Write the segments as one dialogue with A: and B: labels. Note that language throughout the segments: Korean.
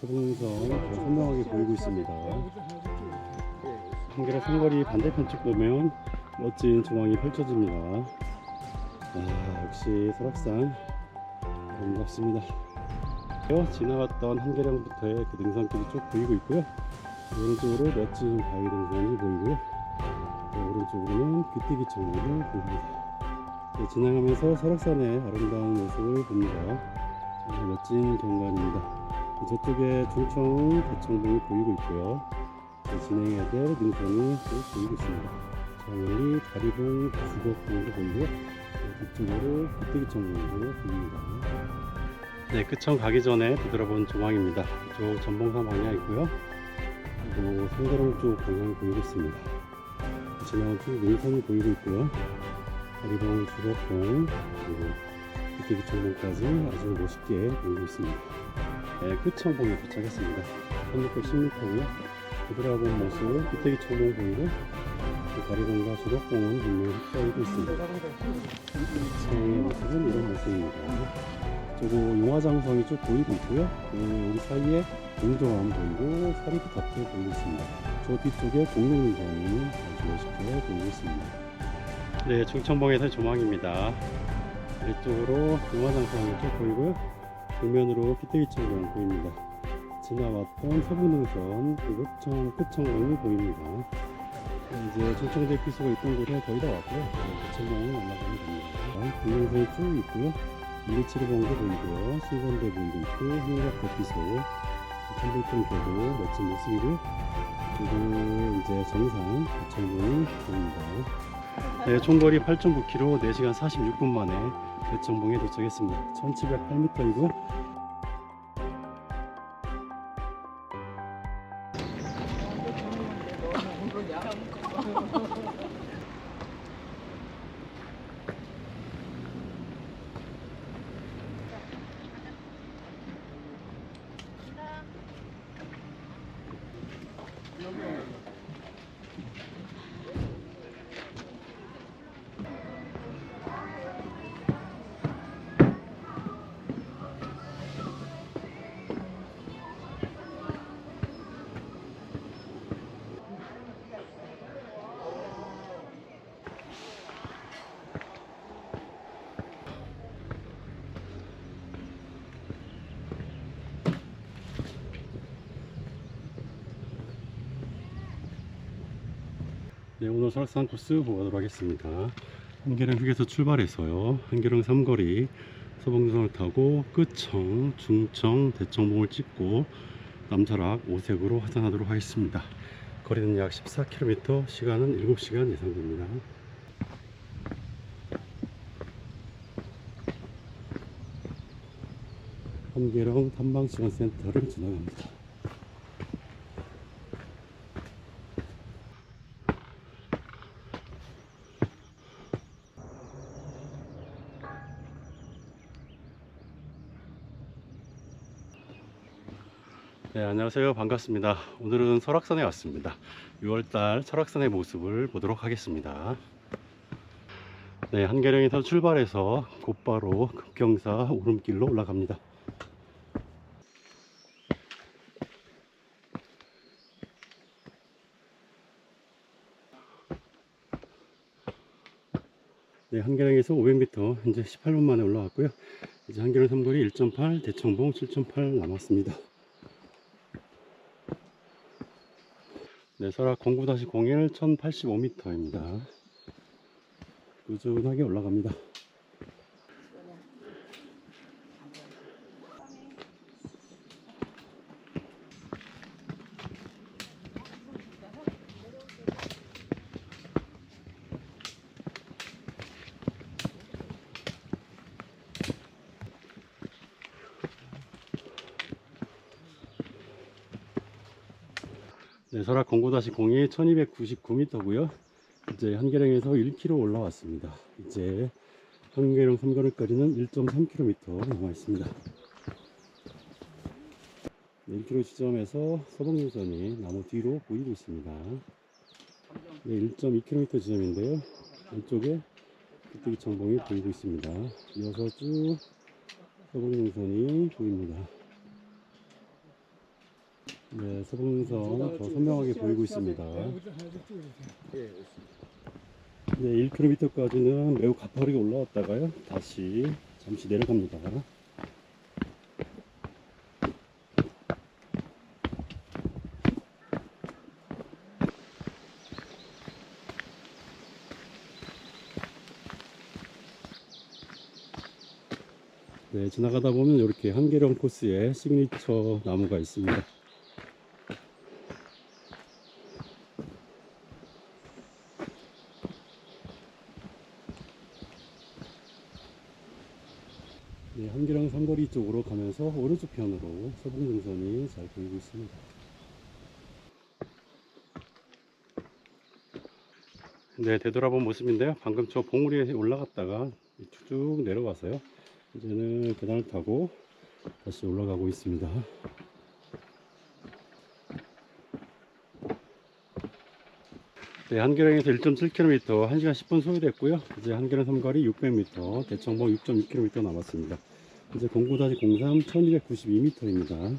A: 서북능선 더 선명하게 보이고 있습니다. 한계라 상거리 반대편 쪽 보면 멋진 조망이 펼쳐집니다. 아, 역시 설악산 아름답습니다. 지나갔던 한계령부터의 그 등산길이 쭉 보이고 있고요. 오른쪽으로 멋진 바위 등산이 보이고요. 또 오른쪽으로는 귀뜨기 천국을 보입니다. 네, 지나가면서 설악산의 아름다운 모습을 봅니다. 멋진 경관입니다. 저쪽에 중청 대청봉이 보이고 있고요. 진행해야 될 능선이 또 보이고 있습니다. 저 멀리 다리봉 주걱봉도 보이고요. 네, 뒤쪽으로 천국도 보입니다. 네, 끝천 가기 전에 뒤돌아본 조망입니다. 이쪽 전봉산 방향이고요. 그리고 상대방 쪽 방향이 보이고 있습니다. 지나온 쭉 능선이 보이고 있고요. 다리봉 주걱봉 그리고 귀뜨기 천봉까지 아주 멋있게 보이고 있습니다. 네, 끝천봉에 도착했습니다. 1610m고요. 뒤돌아본 모습 귀뜨기 천봉 보이고 그 다리봉과 주걱봉은 분명히 흡사하고 있습니다. 창의 모습은 이런 모습입니다. 저거 용화장성이 쭉 보이고 있고요. 그 여기 사이에 공정함 보이고 카페 보이고 있습니다. 저 뒤쪽에 공룡인성이 아주 멋있게 보이고 있습니다. 네, 중천봉에서 조망입니다. 이쪽으로 용화장성이 쭉 보이고요. 정면으로 피테이천봉 보입니다. 지나왔던 서부능선 그리고 끝청, 끝청봉이 보입니다. 네, 이제 중청대 피수가 있던 곳에 거의 다 왔고요. 네, 끝청봉을 올라가면 됩니다. 공룡선이 쭉 있고요. 밀리치르봉도 보이고요. 신선대 보이고 있고 흥각 대피소 천불동 교도 멋진 모습이고 그리고 이제 정상 대청봉이 보입니다. 네, 총거리 8.9km 4시간 46분 만에 대청봉에 도착했습니다. 1708m이고 네, 오늘 설악산 코스 보도록 하겠습니다. 한계령 휴게소 출발해서요. 한계령 삼거리 서봉선을 타고 끝청, 중청, 대청봉을 찍고 남자락 오색으로 하산하도록 하겠습니다. 거리는 약 14km, 시간은 7시간 예상됩니다. 한계령 탐방시간센터를 지나갑니다. 안녕하세요. 반갑습니다. 오늘은 설악산에 왔습니다. 6월달 설악산의 모습을 보도록 하겠습니다. 네, 한계령에서 출발해서 곧바로 급경사 오름길로 올라갑니다. 네, 한계령에서 500m 현재 18분 만에 올라왔고요. 이제 한계령 삼거리 1.8, 대청봉 7.8 남았습니다. 네, 설악 09-01 1085m입니다. 꾸준하게 올라갑니다. 네, 설악 09-02 1299m고요. 이제 한계령에서 1km 올라왔습니다. 이제 한계령 삼거리까지는 1.3km 남아 있습니다. 네, 1km 지점에서 서봉유선이 나무 뒤로 보이고 있습니다. 네, 1.2km 지점인데요. 왼쪽에 빗대기 청봉이 보이고 있습니다. 이어서 쭉 서봉유선이 보입니다. 네, 서북능선 더 선명하게 보이고 있습니다.
B: 예,
A: 네, 1km까지는 매우 가파르게 올라왔다가요. 다시 잠시 내려갑니다. 네, 지나가다 보면 이렇게 한계령 코스에 시그니처 나무가 있습니다. 네, 한계령 삼거리 쪽으로 가면서 오른쪽 편으로 서북능선이 잘 보이고 있습니다. 네, 되돌아본 모습인데요. 방금 저 봉우리에 올라갔다가 쭉 내려와서요. 이제는 계단을 타고 다시 올라가고 있습니다. 네, 한계령에서 1.7km, 1시간 10분 소요됐고요. 이제 한계령 삼거리 600m, 대청봉 6.6km 남았습니다. 이제 09-03 1292m입니다.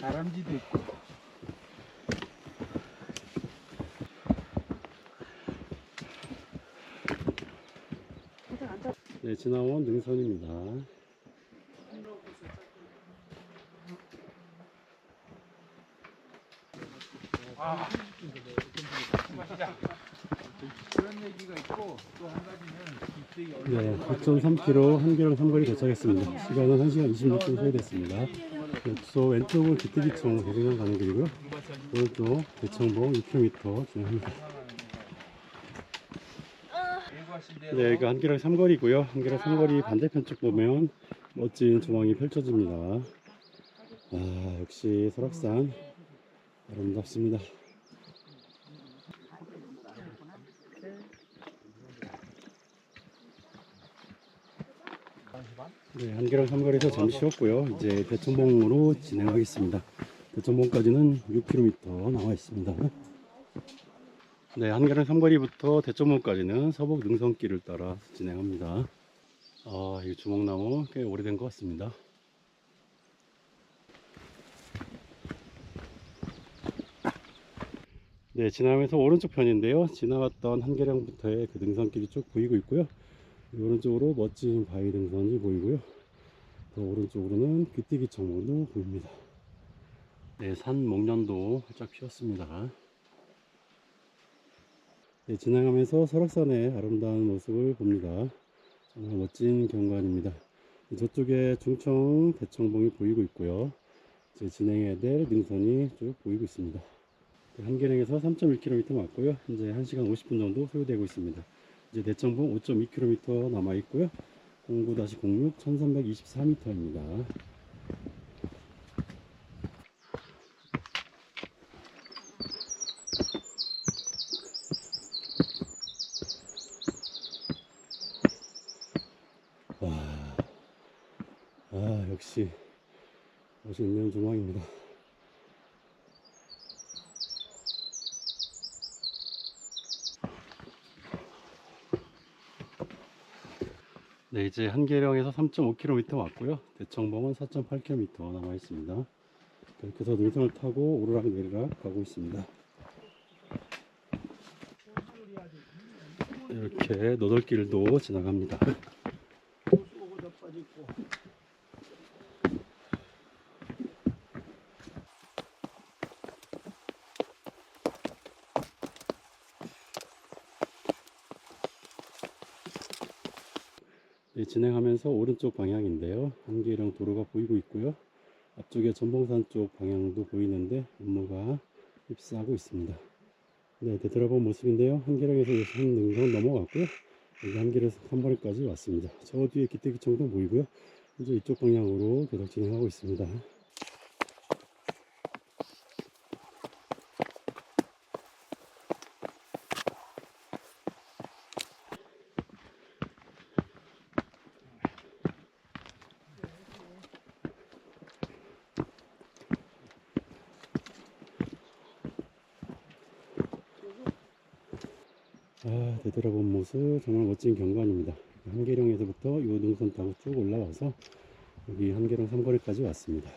B: 다람쥐도 있고.
A: 네, 지나온 능선입니다. 네, 9.3km 한계령 삼거리 도착했습니다. 시간은 1시간 26분 소요됐습니다. 네, 또 왼쪽은 기특이청 대승강 가는 길이고요. 오른쪽 대청봉 6km 진행합니다. 네, 여기가 한계령 삼거리고요. 한계령 삼거리 반대편 쪽 보면 멋진 조망이 펼쳐집니다. 아, 역시 설악산 아름답습니다. 네, 한계령 삼거리에서 잠시 쉬었고요. 이제 대청봉으로 진행하겠습니다. 대청봉까지는 6km 나와 있습니다. 네, 한계령 삼거리부터 대청봉까지는 서북 능선길을 따라 진행합니다. 아, 이 주먹나무 꽤 오래된 것 같습니다. 네, 지나면서 오른쪽 편인데요. 지나왔던 한계령부터의 그 능선길이 쭉 보이고 있고요. 오른쪽으로 멋진 바위 등산이 보이고요. 더 오른쪽으로는 귀뜨기 청문도 보입니다. 네, 산 목련도 활짝 피었습니다. 네, 지나가면서 설악산의 아름다운 모습을 봅니다. 정말 멋진 경관입니다. 저쪽에 중청 대청봉이 보이고 있고요. 이제 진행해야 될 능선이 쭉 보이고 있습니다. 네, 한계령에서 3.1km 맞고요. 이제 1시간 50분 정도 소요되고 있습니다. 이제 대청봉 5.2km 남아 있고요. 09-06 1324m입니다. 와, 아 역시 멋있는 조망입니다. 네, 이제 한계령에서 3.5km 왔고요. 대청봉은 4.8km 남아 있습니다. 해서 능선을 타고 오르락 내리락 가고 있습니다. 이렇게 너덜길도 지나갑니다. 진행하면서 오른쪽 방향인데요. 한계령 도로가 보이고 있고요. 앞쪽에 전봉산 쪽 방향도 보이는데 업무가 휩싸고 있습니다. 네, 되돌아본 모습인데요. 한계령에서 한 능선 넘어갔고요. 여기 한계령 3번까지 왔습니다. 저 뒤에 기대기청도 보이고요. 이제 이쪽 방향으로 계속 진행하고 있습니다. 아, 모습 정말 멋진 경관입니다. 한계령에서부터 이 능선 타고 쭉 올라와서 여기 한계령 삼거리까지 왔습니다.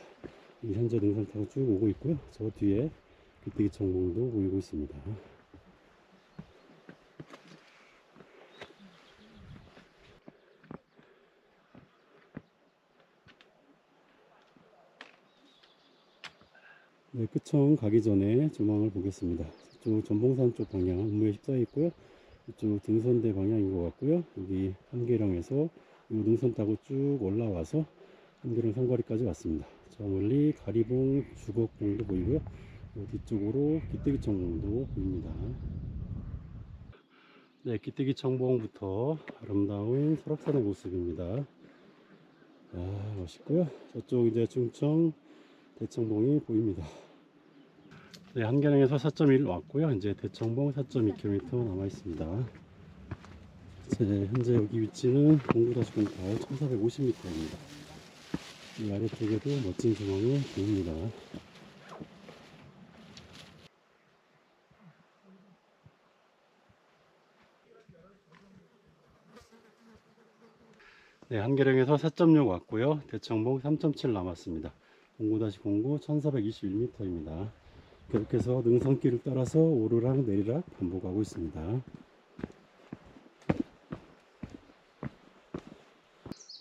A: 이 현재 능선 타고 쭉 오고 있고요. 저 뒤에 귀때기 청봉도 보이고 있습니다. 네, 끝청 가기 전에 조망을 보겠습니다. 이쪽 전봉산 쪽 방향 음무에 휩싸여 있고요. 이쪽 등선대 방향인 것 같고요. 여기 한계령에서 이 능선 타고 쭉 올라와서 한계령 삼거리까지 왔습니다. 저 멀리 가리봉 주걱봉도 보이고요. 요 뒤쪽으로 기대기 청봉도 보입니다. 네, 기대기 청봉부터 아름다운 설악산의 모습입니다. 아, 멋있고요. 저쪽 이제 중청 대청봉이 보입니다. 네, 한계령에서 4.1 왔고요. 이제 대청봉 4.2km 남아 있습니다. 제 현재 여기 위치는 동구다시군탈 1450m입니다. 이 아래쪽에도 멋진 조망이 보입니다. 네, 한계령에서 4.6 왔고요. 대청봉 3.7 남았습니다. 09-09 1421m입니다. 계속해서 능선길을 따라서 오르락 내리락 반복하고 있습니다.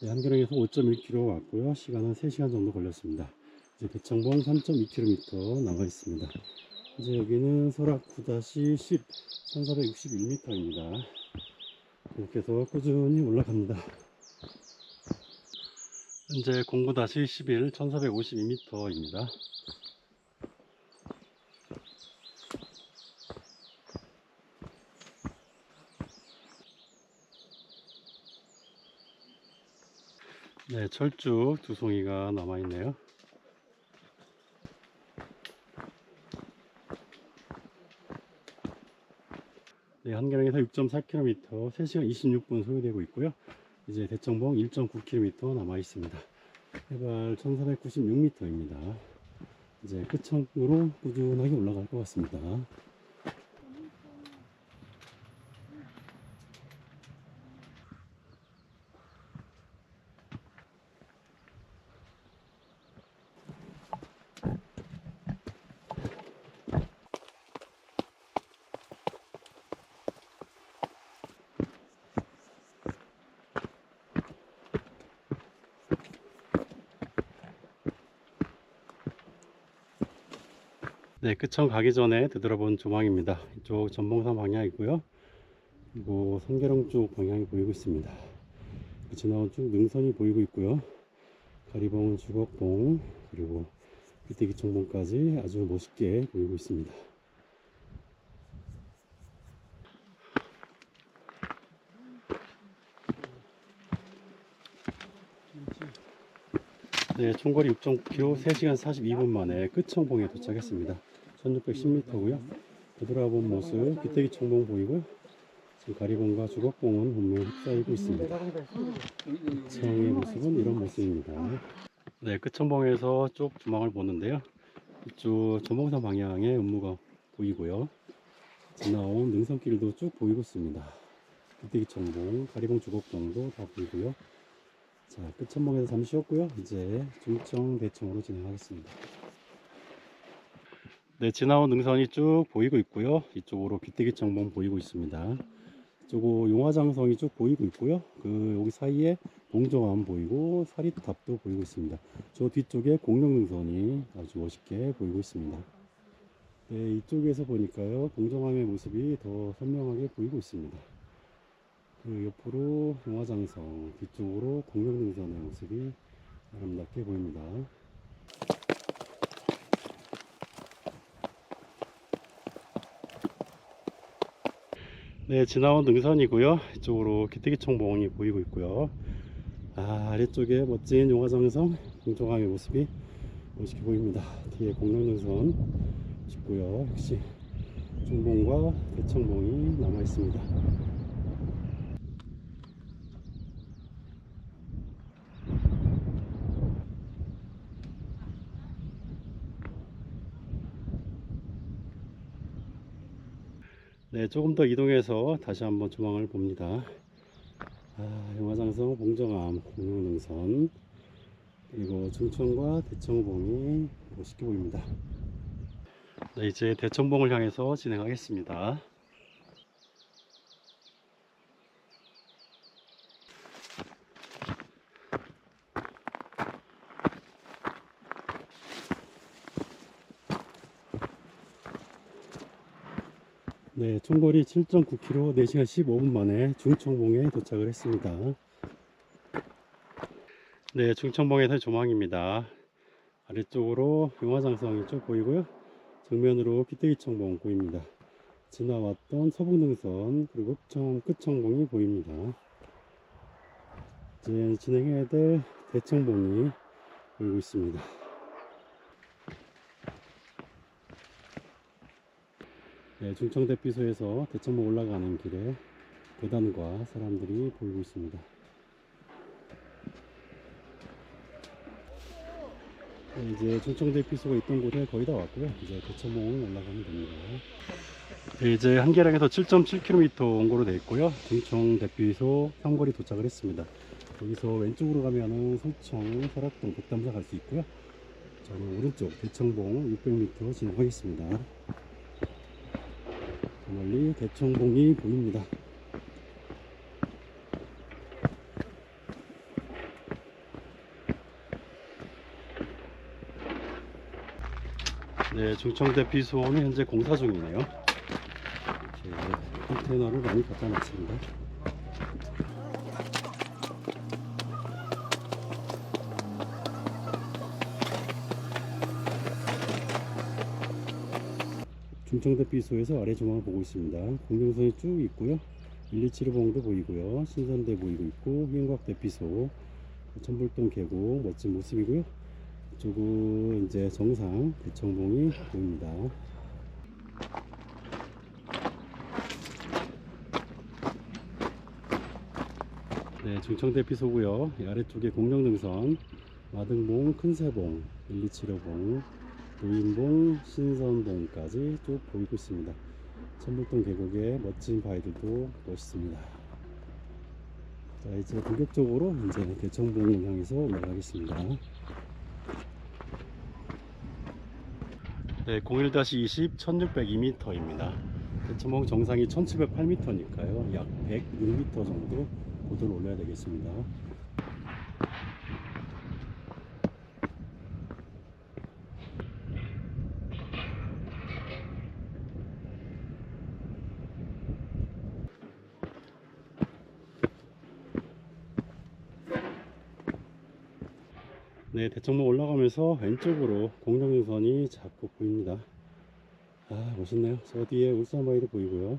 A: 네, 한계령에서 5.1km 왔고요. 시간은 3시간 정도 걸렸습니다. 이제 대청봉 3.2km 남아 있습니다. 이제 여기는 설악 9-10 1461m입니다. 계속해서 꾸준히 올라갑니다. 현재 09-11 1452m입니다. 네, 철쭉 두 송이가 남아있네요. 네, 한계령에서 6.4km, 3시간 26분 소요되고 있고요. 이제 대청봉 1.9km 남아 있습니다. 해발 1496m입니다. 이제 끝청으로 꾸준하게 올라갈 것 같습니다. 네, 끝청 가기 전에 되돌아본 조망입니다. 이쪽 전봉산 방향이고요. 그리고 성계령 쪽 방향이 보이고 있습니다. 지나온 쭉 능선이 보이고 있고요. 가리봉, 주걱봉, 그리고 비대기 청봉까지 아주 멋있게 보이고 있습니다. 네, 총거리 6.9km 3시간 42분 만에 끝청봉에 도착했습니다. 1610m고요. 되돌아본 모습, 기대기 청봉 보이고요. 지금 가리봉과 주걱봉은 분명히 휩싸이고 있습니다. 청의 모습은 이런 모습입니다. 네, 끝청봉에서 쭉 조망을 보는데요. 이쪽 전봉산 방향에 음무가 보이고요. 지나온 능선길도 쭉 보이고 있습니다. 기대기 청봉, 가리봉 주걱봉도 다 보이고요. 자, 끝천봉에서 잠시 쉬었고요. 이제 중청 대청으로 진행하겠습니다. 네, 지나온 능선이 쭉 보이고 있고요. 이쪽으로 귀때기 청봉 보이고 있습니다. 이쪽으로 용화장성이 쭉 보이고 있고요. 그 여기 사이에 봉정암 보이고 사리탑도 보이고 있습니다. 저 뒤쪽에 공룡능선이 아주 멋있게 보이고 있습니다. 네, 이쪽에서 보니까요. 봉정암의 모습이 더 선명하게 보이고 있습니다. 그 옆으로 용화장성 뒤쪽으로 공룡능선의 모습이 아름답게 보입니다. 네, 지나온 능선이고요. 이쪽으로 기대기 청봉이 보이고 있고요. 아, 아래쪽에 멋진 용화장성 공정함의 모습이 멋있게 보입니다. 뒤에 공룡능선 있고요. 역시 중봉과 대청봉이 남아 있습니다. 네, 조금 더 이동해서 다시 한번 조망을 봅니다. 아, 영화장성 봉정암 공룡능선 그리고 중천과 대청봉이 멋있게 보입니다. 네, 이제 대청봉을 향해서 진행하겠습니다. 네, 총거리 7.9km 4시간 15분 만에 중청봉에 도착을 했습니다. 네, 중청봉에서 조망입니다. 아래쪽으로 용화장성이 쭉 보이고요. 정면으로 기대기청봉 보입니다. 지나왔던 서북능선 그리고 청, 끝청봉이 보입니다. 이제 진행해야 될 대청봉이 보이고 있습니다. 네, 중청대피소에서 대청봉 올라가는 길에 계단과 사람들이 보이고 있습니다. 네, 이제 중청대피소가 있던 곳에 거의 다 왔고요. 이제 대청봉을 올라가면 됩니다. 네, 이제 한계량에서 7.7km 온 거로 되어 있고요. 중청대피소 삼거리 도착을 했습니다. 여기서 왼쪽으로 가면은 소청, 설악동, 백담사 갈 수 있고요. 저는 오른쪽 대청봉 600m 진행하겠습니다. 대청봉이 보입니다. 네, 중청대피소는 현재 공사 중이네요. 이렇게 컨테이너를 많이 갖다 놨습니다. 중청대피소에서 아래 조망을 보고 있습니다. 공룡선이 쭉 있고요. 127호봉도 보이고요. 신선대 보이고 있고 휘인곽대피소, 천불동 계곡 멋진 모습이고요. 이쪽은 이제 정상 대청봉이 보입니다. 네, 중청대피소고요. 이 아래쪽에 공룡능선, 마등봉, 큰새봉, 127호봉, 노인봉, 신선봉까지 쭉 보이고 있습니다. 천불동 계곡의 멋진 바위들도 멋있습니다. 자, 이제 본격적으로 이제 대청봉을 향해서 올라가겠습니다. 네, 01-20 1602m입니다. 대청봉 정상이 1708m니까요. 약 106m 정도 고도를 올려야 되겠습니다. 네, 대청봉 올라가면서 왼쪽으로 공룡유선이 자꾸 보입니다. 아, 멋있네요. 저 뒤에 울산바위도 보이고요.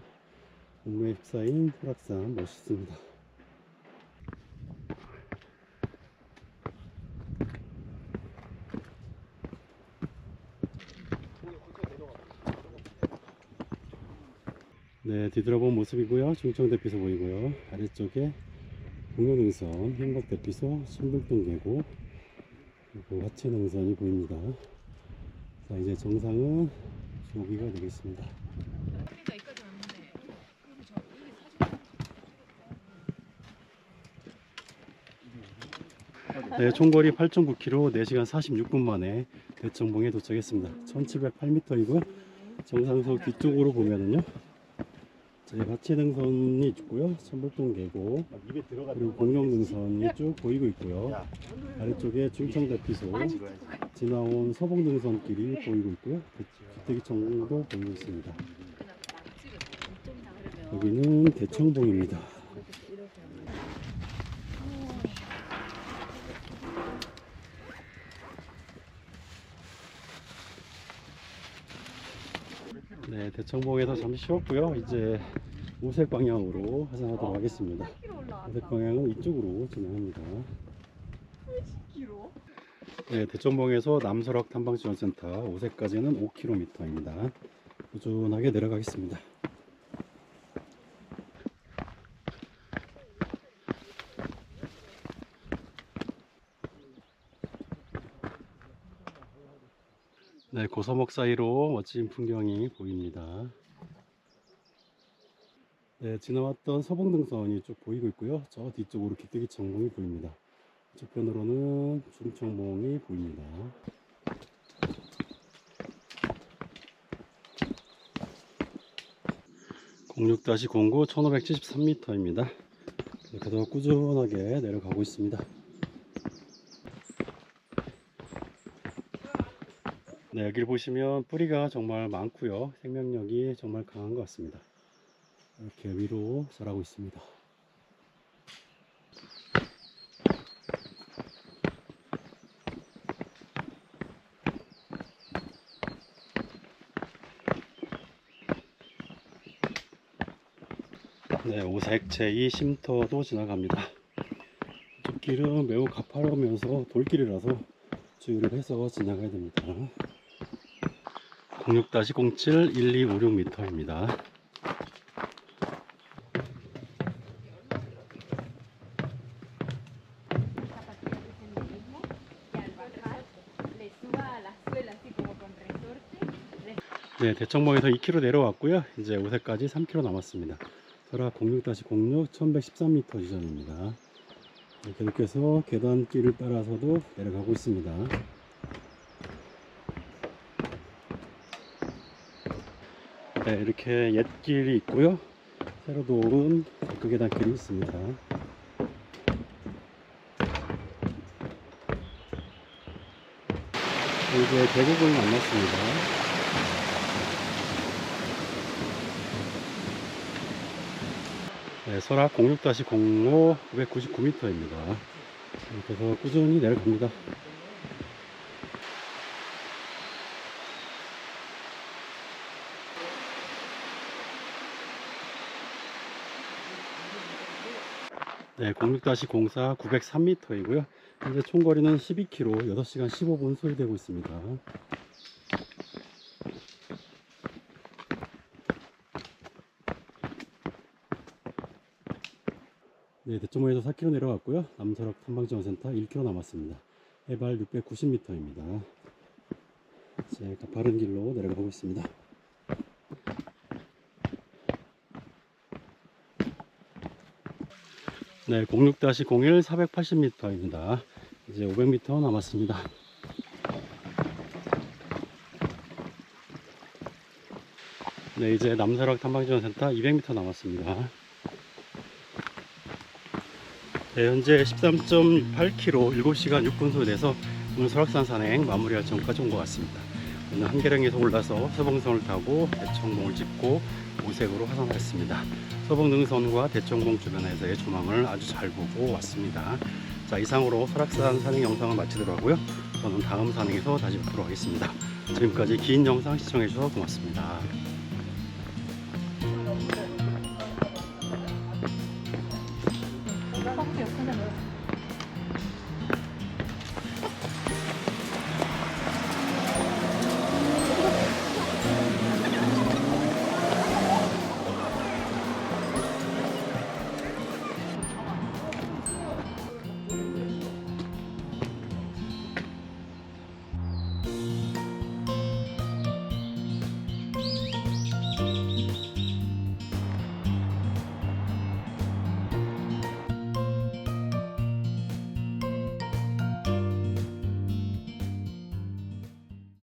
A: 동무에 휩싸인 설악산 멋있습니다. 네, 뒤돌아본 모습이고요. 중청대피소 보이고요. 아래쪽에 공룡능선, 행복대피소, 신불동 계곡, 하체 능선이 보입니다. 자, 이제 정상은 여기가 되겠습니다. 네, 총거리 8.9km, 4시간 46분 만에 대청봉에 도착했습니다. 1708m이고요. 정상석 뒤쪽으로 보면은요. 저희 하체 능선이 있고요. 천불동 계곡, 그리고 공룡능선이 쭉 보이고 있고요. 아래쪽에 중청대피소, 지나온 서봉능선길이 보이고 있고요. 기대기청도 보이고 있습니다. 여기는 대청봉입니다. 네, 대청봉에서 잠시 쉬었고요. 이제 오색 방향으로 하산하도록 하겠습니다. 오색 방향은 이쪽으로 진행합니다. 네, 대청봉에서 남설악 탐방지원센터 오색까지는 5km입니다. 꾸준하게 내려가겠습니다. 네, 고서목 사이로 멋진 풍경이 보입니다. 네, 지나왔던 서봉등선이 쭉 보이고 있고요. 저 뒤쪽으로 기대기 정봉이 보입니다. 저편으로는 중청봉이 보입니다. 공육 다시 공구 1573m입니다. 계속 꾸준하게 내려가고 있습니다. 네, 여기를 보시면 뿌리가 정말 많고요. 생명력이 정말 강한 것 같습니다. 이렇게 위로 자라고 있습니다. 네, 오색 제2 쉼터도 지나갑니다. 이쪽 길은 매우 가파르면서 돌길이라서 주의를 해서 지나가야 됩니다. 06-07 1256m입니다. 네, 대청봉에서 2km 내려왔고요. 이제 오색까지 3km 남았습니다. 설악 06-06 1113m 지점입니다. 네, 계속해서 계단길을 따라서도 내려가고 있습니다. 네, 이렇게 옛 길이 있고요. 새로 도은 그 계단길이 있습니다. 이제 대구를 만났습니다. 네, 설악 06-05 999m입니다. 그래서 꾸준히 내려갑니다. 네, 06-04 903m이고요. 현재 총거리는 12km, 6시간 15분 소요되고 있습니다. 네, 대청봉에서 4km 내려왔고요. 남서락 탐방지원센터 1km 남았습니다. 해발 690m입니다. 이제 가파른 길로 내려가고 있습니다. 네, 06-01 480m입니다. 이제 500m 남았습니다. 네, 이제 남서락 탐방지원센터 200m 남았습니다. 네, 현재 13.8km 7시간 6분 소요돼서 오늘 설악산 산행 마무리할 정까지 온 것 같습니다. 오늘 한계령에서 올라서 서봉선을 타고 대청봉을 찍고 오색으로 화산했습니다. 서봉능선과 대청봉 주변에서의 조망을 아주 잘 보고 왔습니다. 자 이상으로 설악산 산행 영상을 마치도록 하고요. 저는 다음 산행에서 다시 뵙도록 하겠습니다. 지금까지 긴 영상 시청해주셔서 고맙습니다.
C: 성수 옆에